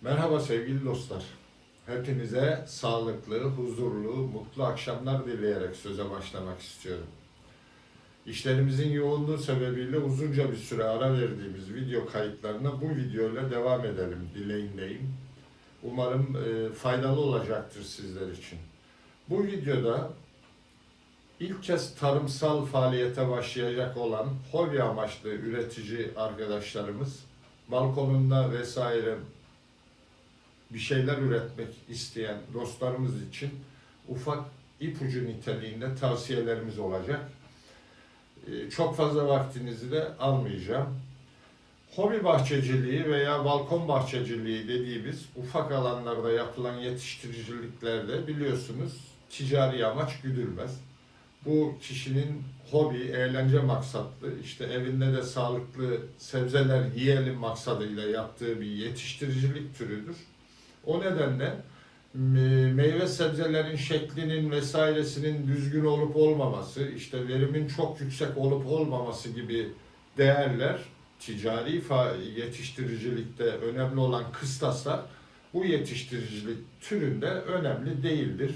Merhaba sevgili dostlar. Hepinize sağlıklı, huzurlu, mutlu akşamlar dileyerek söze başlamak istiyorum. İşlerimizin yoğunluğu sebebiyle uzunca bir süre ara verdiğimiz video kayıtlarına bu videoyla devam edelim dileğindeyim. Umarım e, faydalı olacaktır sizler için. Bu videoda ilk kez tarımsal faaliyete başlayacak olan hobi amaçlı üretici arkadaşlarımız balkonunda vesaire bir şeyler üretmek isteyen dostlarımız için ufak ipucu niteliğinde tavsiyelerimiz olacak. Ee, Çok fazla vaktinizi de almayacağım. Hobi bahçeciliği veya balkon bahçeciliği dediğimiz ufak alanlarda yapılan yetiştiriciliklerde biliyorsunuz ticari amaç güdülmez. Bu kişinin hobi, eğlence maksatlı, işte evinde de sağlıklı sebzeler yiyelim maksadıyla yaptığı bir yetiştiricilik türüdür. O nedenle me- meyve sebzelerin şeklinin vesairesinin düzgün olup olmaması, işte verimin çok yüksek olup olmaması gibi değerler ticari yetiştiricilikte önemli olan kıstaslar bu yetiştiricilik türünde önemli değildir.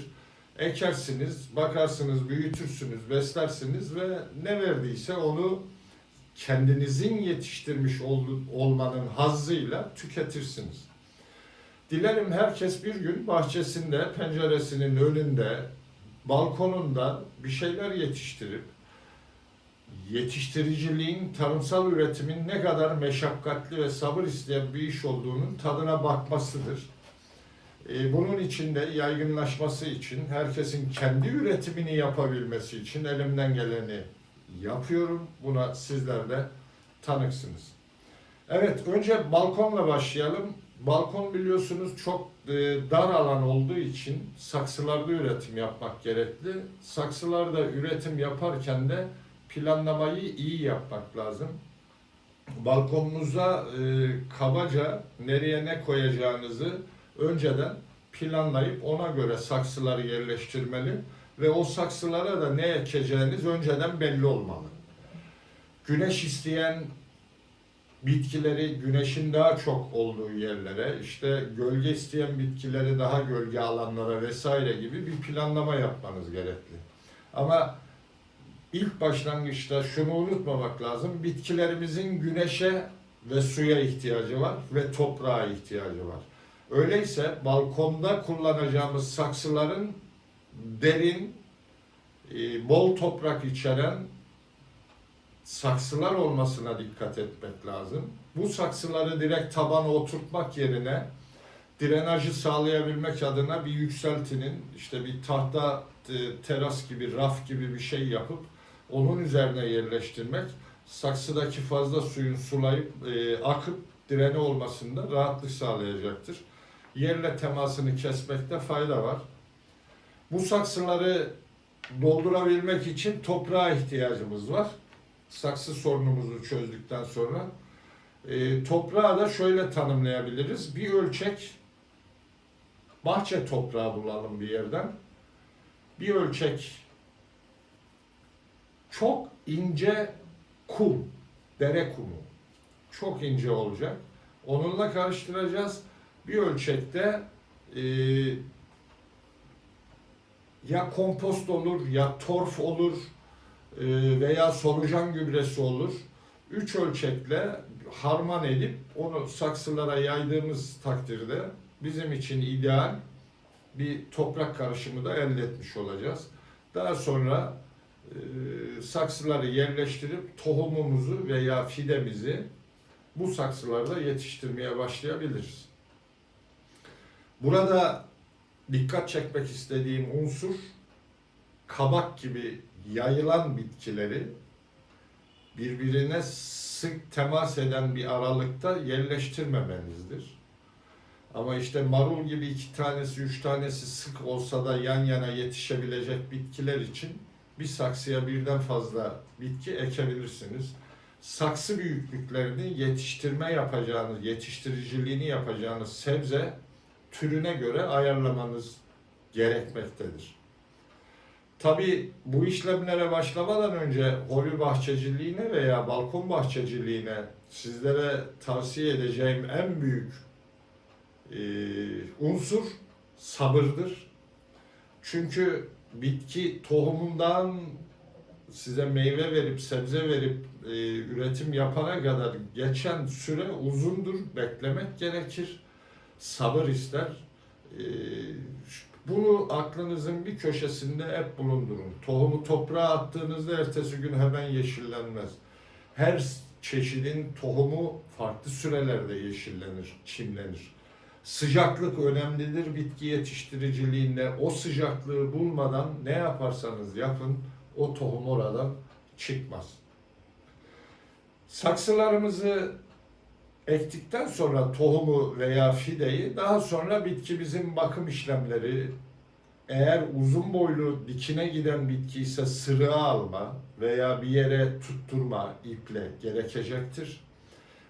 Ekersiniz, bakarsınız, büyütürsünüz, beslersiniz ve ne verdiyse onu kendinizin yetiştirmiş ol- olmanın hazzıyla tüketirsiniz. Dilerim herkes bir gün bahçesinde, penceresinin önünde, balkonunda bir şeyler yetiştirip yetiştiriciliğin, tarımsal üretimin ne kadar meşakkatli ve sabır isteyen bir iş olduğunun tadına bakmasıdır. Ee, Bunun için de yaygınlaşması için, herkesin kendi üretimini yapabilmesi için elimden geleni yapıyorum. Buna sizler de tanıksınız. Evet, önce balkonla başlayalım. Balkon biliyorsunuz çok e, dar alan olduğu için saksılarda üretim yapmak gerekli. Saksılarda üretim yaparken de planlamayı iyi yapmak lazım. Balkonunuza e, kabaca nereye ne koyacağınızı önceden planlayıp ona göre saksıları yerleştirmeli ve o saksılara da ne ekeceğiniz önceden belli olmalı. Güneş isteyen bitkileri güneşin daha çok olduğu yerlere, işte gölge isteyen bitkileri daha gölge alanlara vesaire gibi bir planlama yapmanız gerekli. Ama ilk başlangıçta şunu unutmamak lazım. Bitkilerimizin güneşe ve suya ihtiyacı var ve toprağa ihtiyacı var. Öyleyse balkonda kullanacağımız saksıların derin, e, bol toprak içeren saksılar olmasına dikkat etmek lazım. Bu saksıları direkt tabana oturtmak yerine drenajı sağlayabilmek adına bir yükseltinin işte bir tahta e, teras gibi, raf gibi bir şey yapıp onun üzerine yerleştirmek saksıdaki fazla suyun sulayıp e, akıp direne olmasında rahatlık sağlayacaktır. Yerle temasını kesmekte fayda var. Bu saksıları doldurabilmek için toprağa ihtiyacımız var saksı sorunumuzu çözdükten sonra e, toprağı da şöyle tanımlayabiliriz. Bir ölçek bahçe toprağı bulalım bir yerden. Bir ölçek çok ince kum, dere kumu. Çok ince olacak. Onunla karıştıracağız. Bir ölçekte e, ya kompost olur ya torf olur veya solucan gübresi olur. Üç ölçekle harman edip onu saksılara yaydığımız takdirde bizim için ideal bir toprak karışımı da elde etmiş olacağız. Daha sonra e, saksıları yerleştirip tohumumuzu veya fidemizi bu saksılarda yetiştirmeye başlayabiliriz. Burada dikkat çekmek istediğim unsur kabak gibi yayılan bitkileri birbirine sık temas eden bir aralıkta yerleştirmemenizdir. Ama işte marul gibi iki tanesi, üç tanesi sık olsa da yan yana yetişebilecek bitkiler için bir saksıya birden fazla bitki ekebilirsiniz. Saksı büyüklüklerini yetiştirme yapacağınız, yetiştiriciliğini yapacağınız sebze türüne göre ayarlamanız gerekmektedir. Tabii bu işlemlere başlamadan önce hobi bahçeciliğine veya balkon bahçeciliğine sizlere tavsiye edeceğim en büyük e, unsur sabırdır. Çünkü bitki tohumundan size meyve verip sebze verip e, üretim yapana kadar geçen süre uzundur. Beklemek gerekir. Sabır ister. E, bunu aklınızın bir köşesinde hep bulundurun. Tohumu toprağa attığınızda ertesi gün hemen yeşillenmez. Her çeşidin tohumu farklı sürelerde yeşillenir, çimlenir. Sıcaklık önemlidir bitki yetiştiriciliğinde. O sıcaklığı bulmadan ne yaparsanız yapın o tohum oradan çıkmaz. Saksılarımızı ektikten sonra tohumu veya fideyi daha sonra bitkimizin bakım işlemleri eğer uzun boylu dikine giden bitki ise sırığa alma veya bir yere tutturma iple gerekecektir.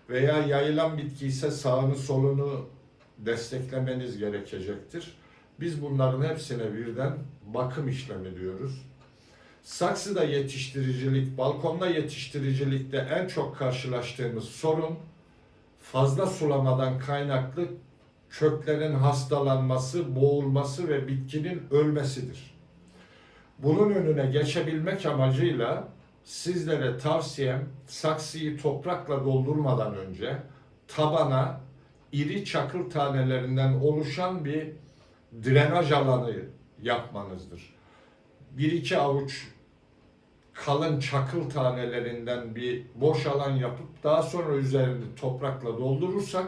Veya yayılan bitki ise sağını solunu desteklemeniz gerekecektir. Biz bunların hepsine birden bakım işlemi diyoruz. Saksıda yetiştiricilik, balkonda yetiştiricilikte en çok karşılaştığımız sorun fazla sulamadan kaynaklı köklerin hastalanması, boğulması ve bitkinin ölmesidir. Bunun önüne geçebilmek amacıyla sizlere tavsiyem saksıyı toprakla doldurmadan önce tabana iri çakıl tanelerinden oluşan bir drenaj alanı yapmanızdır. Bir iki avuç kalın çakıl tanelerinden bir boş alan yapıp daha sonra üzerini toprakla doldurursak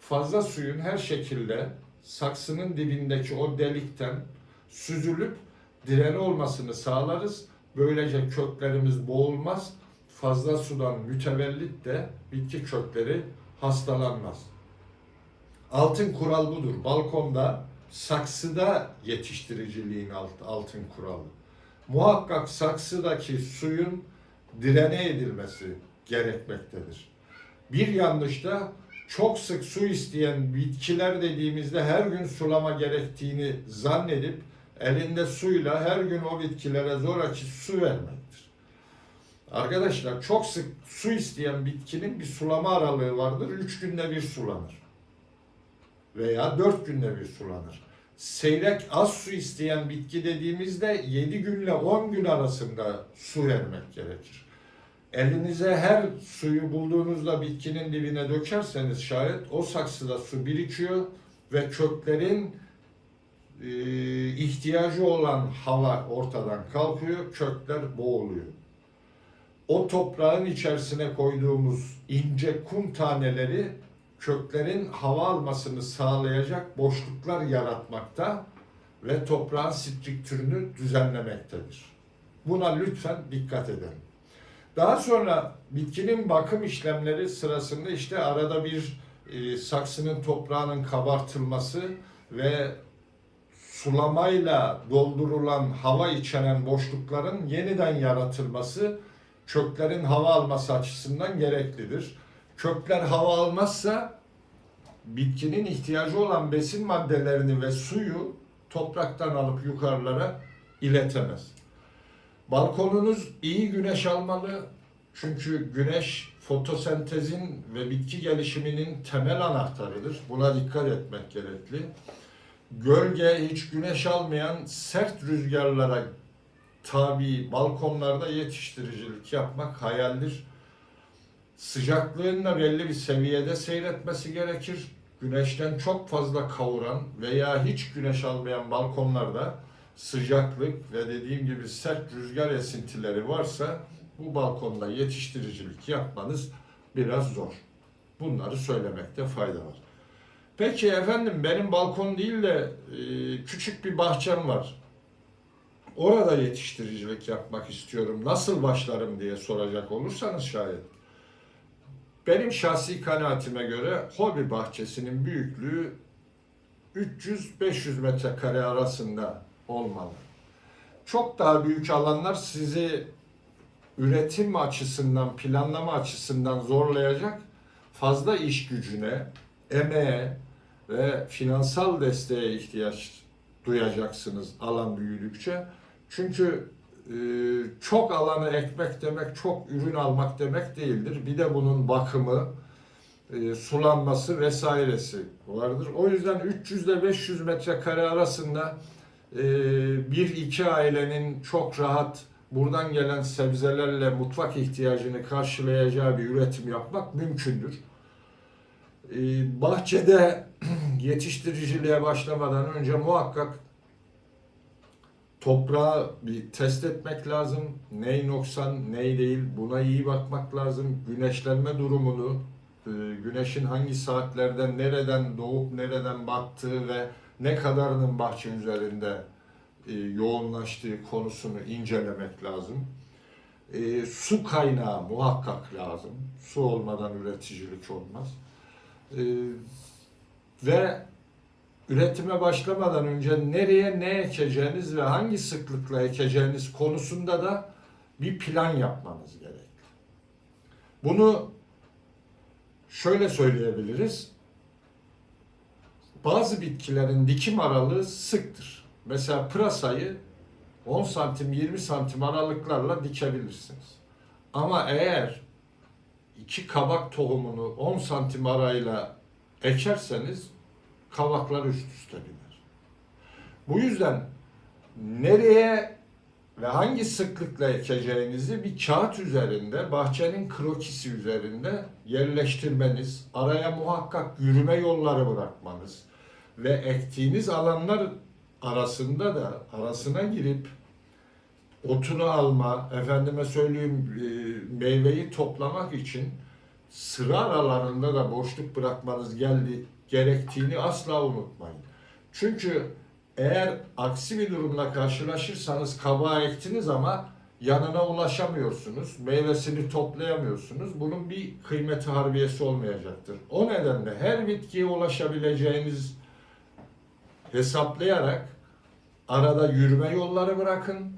fazla suyun her şekilde saksının dibindeki o delikten süzülüp direne olmasını sağlarız. Böylece köklerimiz boğulmaz. Fazla sudan mütevellit de bitki kökleri hastalanmaz. Altın kural budur. Balkonda, saksıda yetiştiriciliğin alt- altın kuralı. Muhakkak saksıdaki suyun direne edilmesi gerekmektedir. Bir yanlış da çok sık su isteyen bitkiler dediğimizde her gün sulama gerektiğini zannedip elinde suyla her gün o bitkilere zoraki su vermektir. Arkadaşlar çok sık su isteyen bitkinin bir sulama aralığı vardır. Üç günde bir sulanır. Veya dört günde bir sulanır. Seyrek az su isteyen bitki dediğimizde 7 günle 10 gün arasında su vermek gerekir. Elinize her suyu bulduğunuzda bitkinin dibine dökerseniz şayet o saksıda su birikiyor ve köklerin e, ihtiyacı olan hava ortadan kalkıyor, kökler boğuluyor. O toprağın içerisine koyduğumuz ince kum taneleri köklerin hava almasını sağlayacak boşluklar yaratmakta ve toprağın strüktürünü düzenlemektedir. Buna lütfen dikkat edelim. Daha sonra bitkinin bakım işlemleri sırasında işte arada bir e, saksının toprağının kabartılması ve sulamayla doldurulan hava içeren boşlukların yeniden yaratılması köklerin hava alması açısından gereklidir. Kökler hava almazsa bitkinin ihtiyacı olan besin maddelerini ve suyu topraktan alıp yukarılara iletemez. Balkonunuz iyi güneş almalı. Çünkü güneş fotosentezin ve bitki gelişiminin temel anahtarıdır. Buna dikkat etmek gerekli. Gölge, hiç güneş almayan sert rüzgarlara tabi balkonlarda yetiştiricilik yapmak hayaldir. Sıcaklığın da belli bir seviyede seyretmesi gerekir. Güneşten çok fazla kavuran veya hiç güneş almayan balkonlarda sıcaklık ve dediğim gibi sert rüzgar esintileri varsa bu balkonda yetiştiricilik yapmanız biraz zor. Bunları söylemekte fayda var. Peki efendim benim balkon değil de e, küçük bir bahçem var. Orada yetiştiricilik yapmak istiyorum. Nasıl başlarım diye soracak olursanız şayet. Benim şahsi kanaatime göre hobi bahçesinin büyüklüğü 300-500 metrekare arasında olmalı. Çok daha büyük alanlar sizi üretim açısından, planlama açısından zorlayacak fazla iş gücüne, emeğe ve finansal desteğe ihtiyaç duyacaksınız alan büyüdükçe. Çünkü çok alanı ekmek demek çok ürün almak demek değildir. Bir de bunun bakımı, e, sulanması vesairesi vardır. O yüzden 300 ile 500 metrekare arasında e, bir iki ailenin çok rahat buradan gelen sebzelerle mutfak ihtiyacını karşılayacağı bir üretim yapmak mümkündür. E, bahçede yetiştiriciliğe başlamadan önce muhakkak toprağı bir test etmek lazım. Ney noksan, ney değil buna iyi bakmak lazım. Güneşlenme durumunu, e, güneşin hangi saatlerde nereden doğup nereden battığı ve ne kadarının bahçe üzerinde e, yoğunlaştığı konusunu incelemek lazım. E, su kaynağı muhakkak lazım. Su olmadan üreticilik olmaz. Ve üretime başlamadan önce nereye ne ekeceğiniz ve hangi sıklıkla ekeceğiniz konusunda da bir plan yapmanız gerekli. Bunu şöyle söyleyebiliriz. Bazı bitkilerin dikim aralığı sıktır. Mesela pırasayı 10 santim 20 santim aralıklarla dikebilirsiniz. Ama eğer iki kabak tohumunu 10 santim arayla ekerseniz kavaklar üst üste biner. Bu yüzden nereye ve hangi sıklıkla ekeceğinizi bir kağıt üzerinde, bahçenin krokisi üzerinde yerleştirmeniz, araya muhakkak yürüme yolları bırakmanız ve ektiğiniz alanlar arasında da arasına girip otunu alma, efendime söyleyeyim e, meyveyi toplamak için sıra aralarında da boşluk bırakmanız geldi gerektiğini asla unutmayın. Çünkü eğer aksi bir durumla karşılaşırsanız kabağı ektiniz ama yanına ulaşamıyorsunuz, meyvesini toplayamıyorsunuz. Bunun bir kıymeti harbiyesi olmayacaktır. O nedenle her bitkiye ulaşabileceğiniz hesaplayarak arada yürüme yolları bırakın,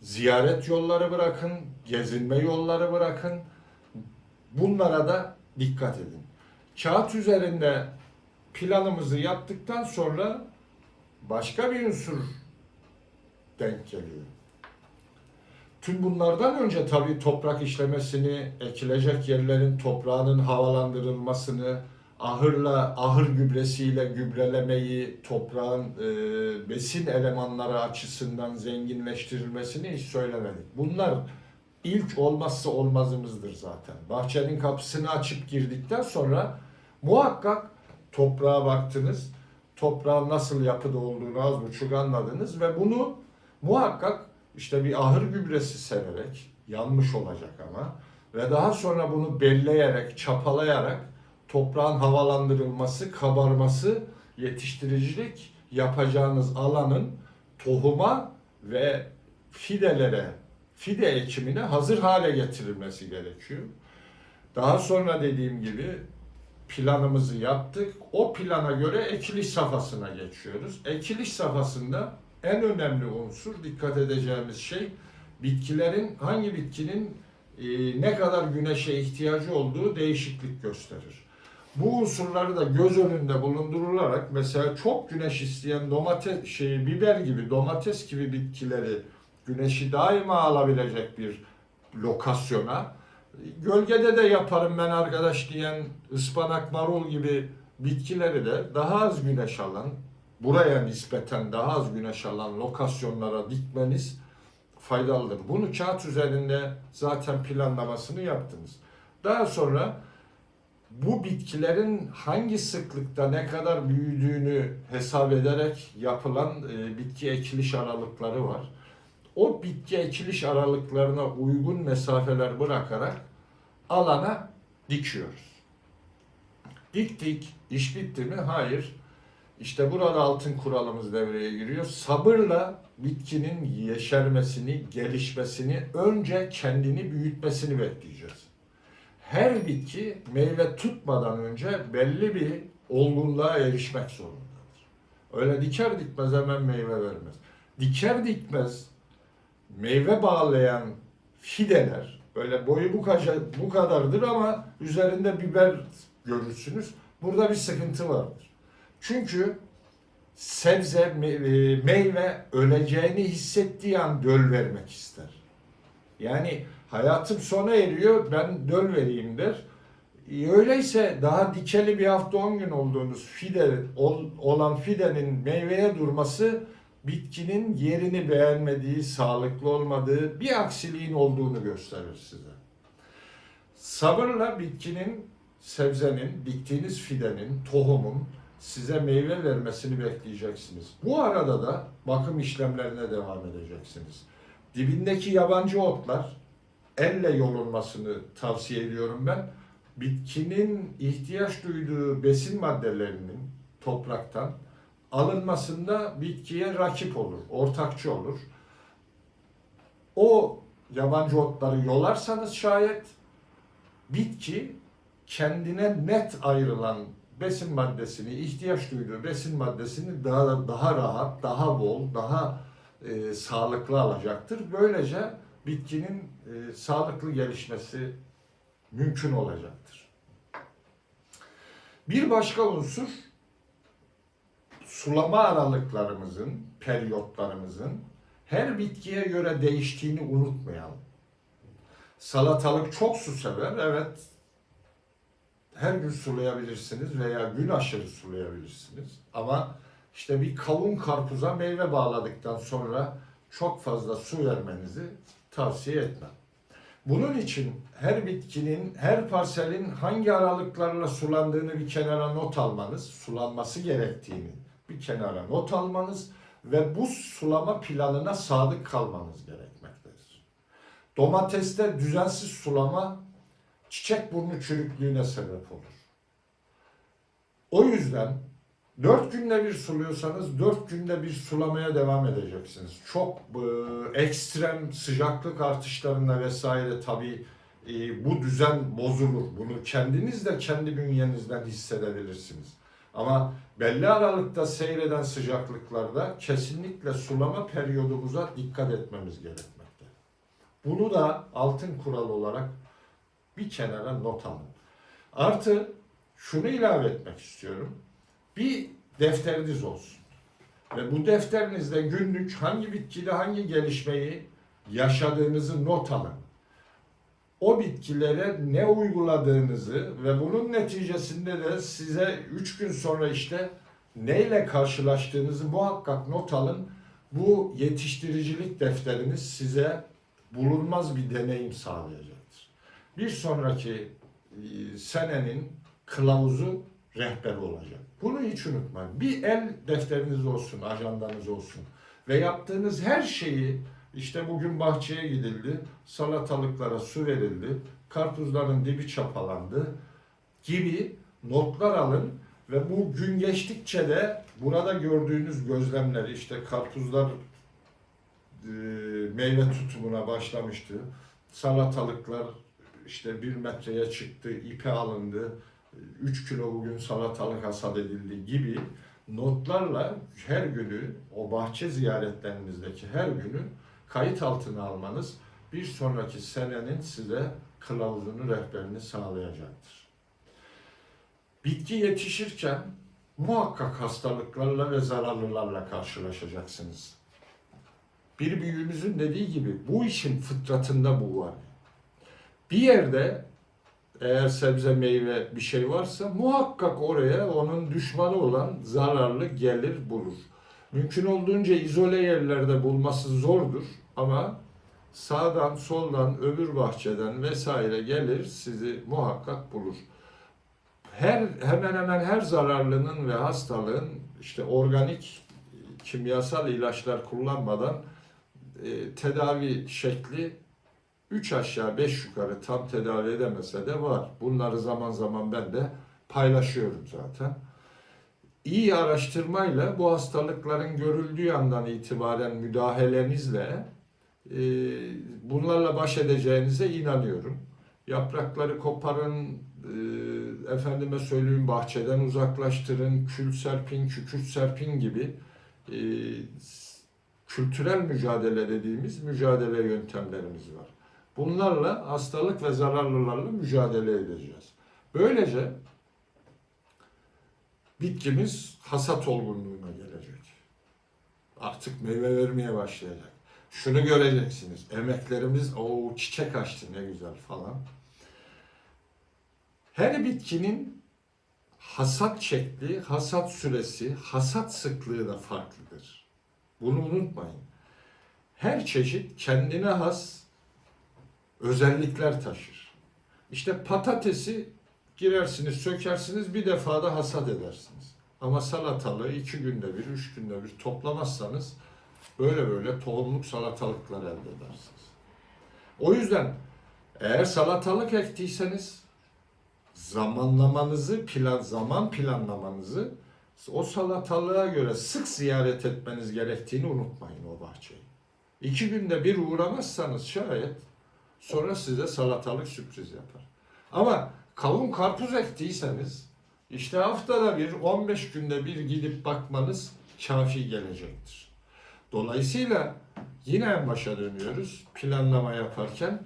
ziyaret yolları bırakın, gezinme yolları bırakın. Bunlara da dikkat edin. Kağıt üzerinde planımızı yaptıktan sonra başka bir unsur denk geliyor. Tüm bunlardan önce tabii toprak işlemesini, ekilecek yerlerin toprağının havalandırılmasını, ahırla, ahır gübresiyle gübrelemeyi, toprağın e, besin elemanları açısından zenginleştirilmesini hiç söylemedik. Bunlar ilk olmazsa olmazımızdır zaten. Bahçenin kapısını açıp girdikten sonra muhakkak toprağa baktınız. Toprağın nasıl yapıda olduğunu az buçuk anladınız ve bunu muhakkak işte bir ahır gübresi sererek, yanmış olacak ama ve daha sonra bunu belleyerek, çapalayarak toprağın havalandırılması, kabarması, yetiştiricilik yapacağınız alanın tohuma ve fidelere, fide ekimine hazır hale getirilmesi gerekiyor. Daha sonra dediğim gibi planımızı yaptık. O plana göre ekiliş safhasına geçiyoruz. Ekiliş safhasında en önemli unsur dikkat edeceğimiz şey bitkilerin hangi bitkinin e, ne kadar güneşe ihtiyacı olduğu değişiklik gösterir. Bu unsurları da göz önünde bulundurularak mesela çok güneş isteyen domates şey biber gibi domates gibi bitkileri güneşi daima alabilecek bir lokasyona gölgede de yaparım ben arkadaş diyen ıspanak marul gibi bitkileri de daha az güneş alan buraya nispeten daha az güneş alan lokasyonlara dikmeniz faydalıdır. Bunu kağıt üzerinde zaten planlamasını yaptınız. Daha sonra bu bitkilerin hangi sıklıkta ne kadar büyüdüğünü hesap ederek yapılan e, bitki ekiliş aralıkları var. O bitki ekiliş aralıklarına uygun mesafeler bırakarak alana dikiyoruz. Diktik, iş bitti mi? Hayır. İşte burada altın kuralımız devreye giriyor. Sabırla bitkinin yeşermesini, gelişmesini, önce kendini büyütmesini bekleyeceğiz. Her bitki meyve tutmadan önce belli bir olgunluğa erişmek zorundadır. Öyle diker dikmez hemen meyve vermez. Diker dikmez meyve bağlayan fideler böyle boyu bu kadar, bu kadardır ama üzerinde biber görürsünüz. Burada bir sıkıntı vardır. Çünkü sebze, meyve öleceğini hissettiği an döl vermek ister. Yani hayatım sona eriyor ben döl vereyim der. E, Öyleyse daha dikeli bir hafta 10 gün olduğunuz fide ol- olan fidenin meyveye durması bitkinin yerini beğenmediği, sağlıklı olmadığı bir aksiliğin olduğunu gösterir size. Sabırla bitkinin, sebzenin, diktiğiniz fidenin, tohumun size meyve vermesini bekleyeceksiniz. Bu arada da bakım işlemlerine devam edeceksiniz. Dibindeki yabancı otlar elle yolunmasını tavsiye ediyorum ben. Bitkinin ihtiyaç duyduğu besin maddelerinin topraktan alınmasında bitkiye rakip olur, ortakçı olur. O yabancı otları yolarsanız şayet bitki kendine net ayrılan besin maddesini, ihtiyaç duyduğu besin maddesini daha daha rahat, daha bol, daha e, sağlıklı alacaktır. Böylece bitkinin e, sağlıklı gelişmesi mümkün olacaktır. Bir başka unsur sulama aralıklarımızın, periyotlarımızın her bitkiye göre değiştiğini unutmayalım. Salatalık çok su sever, evet. Her gün sulayabilirsiniz veya gün aşırı sulayabilirsiniz. Ama işte bir kavun karpuza meyve bağladıktan sonra çok fazla su vermenizi tavsiye etmem. Bunun için her bitkinin, her parselin hangi aralıklarla sulandığını bir kenara not almanız, sulanması gerektiğini bir kenara not almanız ve bu sulama planına sadık kalmanız gerekmektedir. Domateste düzensiz sulama çiçek burnu çürüklüğüne sebep olur. O yüzden dört günde bir suluyorsanız dört günde bir sulamaya devam edeceksiniz. Çok e, ekstrem sıcaklık artışlarında vesaire tabii e, bu düzen bozulur. Bunu kendiniz de kendi bünyenizden hissedebilirsiniz. Ama belli aralıkta seyreden sıcaklıklarda kesinlikle sulama periyodumuza dikkat etmemiz gerekmekte. Bunu da altın kural olarak bir kenara not alın. Artı şunu ilave etmek istiyorum. Bir defteriniz olsun. Ve bu defterinizde günlük hangi bitkide hangi gelişmeyi yaşadığınızı not alın. O bitkilere ne uyguladığınızı ve bunun neticesinde de size 3 gün sonra işte neyle karşılaştığınızı muhakkak not alın. Bu yetiştiricilik defteriniz size bulunmaz bir deneyim sağlayacaktır. Bir sonraki e, senenin kılavuzu rehber olacak. Bunu hiç unutmayın. Bir el defteriniz olsun, ajandanız olsun. Ve yaptığınız her şeyi işte bugün bahçeye gidildi, salatalıklara su verildi, karpuzların dibi çapalandı gibi notlar alın ve bu gün geçtikçe de burada gördüğünüz gözlemleri işte karpuzlar e, meyve tutumuna başlamıştı. Salatalıklar işte bir metreye çıktı, ipe alındı, 3 kilo bugün salatalık hasat edildi gibi notlarla her günü o bahçe ziyaretlerinizdeki her günü kayıt altına almanız bir sonraki senenin size kılavuzunu, rehberini sağlayacaktır. Bitki yetişirken muhakkak hastalıklarla ve zararlılarla karşılaşacaksınız. Bir büyüğümüzün dediği gibi bu işin fıtratında bu var. Bir yerde eğer sebze meyve bir şey varsa muhakkak oraya onun düşmanı olan zararlı gelir bulur. Mümkün olduğunca izole yerlerde bulması zordur ama sağdan soldan öbür bahçeden vesaire gelir sizi muhakkak bulur. Her hemen hemen her zararlının ve hastalığın işte organik kimyasal ilaçlar kullanmadan e, tedavi şekli 3 aşağı 5 yukarı tam tedavi edemese de var. Bunları zaman zaman ben de paylaşıyorum zaten. İyi araştırmayla bu hastalıkların görüldüğü andan itibaren müdahalenizle bunlarla baş edeceğinize inanıyorum. Yaprakları koparın, e, efendime söyleyeyim bahçeden uzaklaştırın, kül serpin, kükürt serpin gibi e, kültürel mücadele dediğimiz mücadele yöntemlerimiz var. Bunlarla hastalık ve zararlılarla mücadele edeceğiz. Böylece bitkimiz hasat olgunluğuna gelecek. Artık meyve vermeye başlayacak. Şunu göreceksiniz. Emeklerimiz o çiçek açtı ne güzel falan. Her bitkinin hasat şekli, hasat süresi, hasat sıklığı da farklıdır. Bunu unutmayın. Her çeşit kendine has özellikler taşır. İşte patatesi girersiniz, sökersiniz, bir defada hasat edersiniz. Ama salatalığı iki günde bir, üç günde bir toplamazsanız böyle böyle tohumluk salatalıklar elde edersiniz. O yüzden eğer salatalık ektiyseniz zamanlamanızı, plan, zaman planlamanızı o salatalığa göre sık ziyaret etmeniz gerektiğini unutmayın o bahçeyi. İki günde bir uğramazsanız şayet sonra size salatalık sürpriz yapar. Ama kavun karpuz ektiyseniz işte haftada bir 15 günde bir gidip bakmanız kafi gelecektir. Dolayısıyla yine en başa dönüyoruz planlama yaparken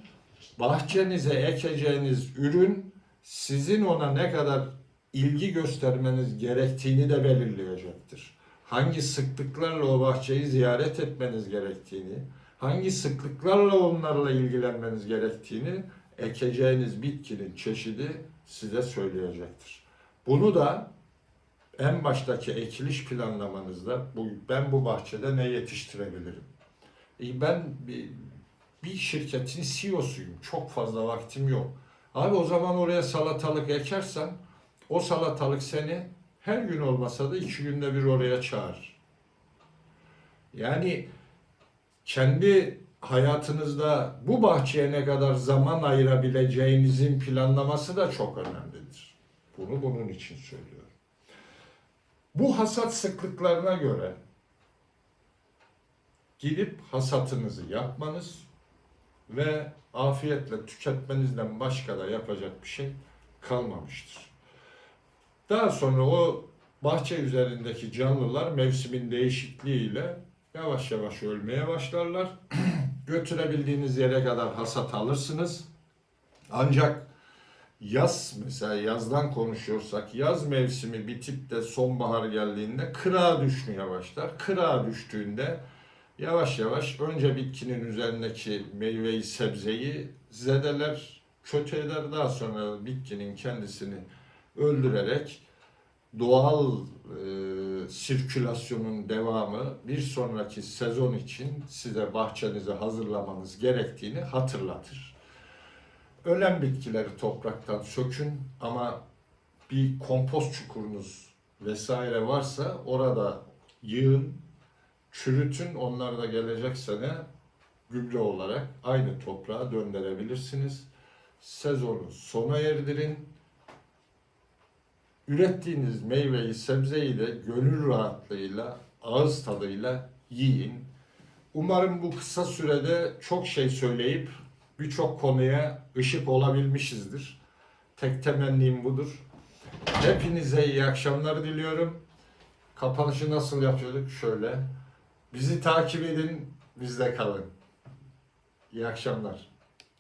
bahçenize ekeceğiniz ürün sizin ona ne kadar ilgi göstermeniz gerektiğini de belirleyecektir. Hangi sıklıklarla o bahçeyi ziyaret etmeniz gerektiğini, hangi sıklıklarla onlarla ilgilenmeniz gerektiğini ekeceğiniz bitkinin çeşidi size söyleyecektir. Bunu da en baştaki ekiliş planlamanızda bu, ben bu bahçede ne yetiştirebilirim? E, Ben bir, bir şirketin CEO'suyum. Çok fazla vaktim yok. Abi o zaman oraya salatalık ekersen o salatalık seni her gün olmasa da iki günde bir oraya çağırır. Yani kendi hayatınızda bu bahçeye ne kadar zaman ayırabileceğinizin planlaması da çok önemlidir. Bunu bunun için söylüyorum. Bu hasat sıklıklarına göre gidip hasatınızı yapmanız ve afiyetle tüketmenizden başka da yapacak bir şey kalmamıştır. Daha sonra o bahçe üzerindeki canlılar mevsimin değişikliğiyle yavaş yavaş ölmeye başlarlar. Götürebildiğiniz yere kadar hasat alırsınız. Ancak yaz mesela yazdan konuşuyorsak yaz mevsimi bitip de sonbahar geldiğinde kırağa düşmeye başlar. Kırağa düştüğünde yavaş yavaş önce bitkinin üzerindeki meyveyi sebzeyi zedeler kötü eder daha sonra bitkinin kendisini öldürerek doğal e, sirkülasyonun devamı bir sonraki sezon için size bahçenizi hazırlamanız gerektiğini hatırlatır. Ölen bitkileri topraktan sökün ama bir kompost çukurunuz vesaire varsa orada yığın, çürütün. Onlar da gelecek sene gübre olarak aynı toprağa döndürebilirsiniz. Sezonu sona erdirin. Ürettiğiniz meyveyi, sebzeyi de gönül rahatlığıyla, ağız tadıyla yiyin. Umarım bu kısa sürede çok şey söyleyip birçok konuya ışık olabilmişizdir. Tek temennim budur. Hepinize iyi akşamlar diliyorum. Kapanışı nasıl yapıyorduk? Şöyle. Bizi takip edin, bizde kalın. İyi akşamlar.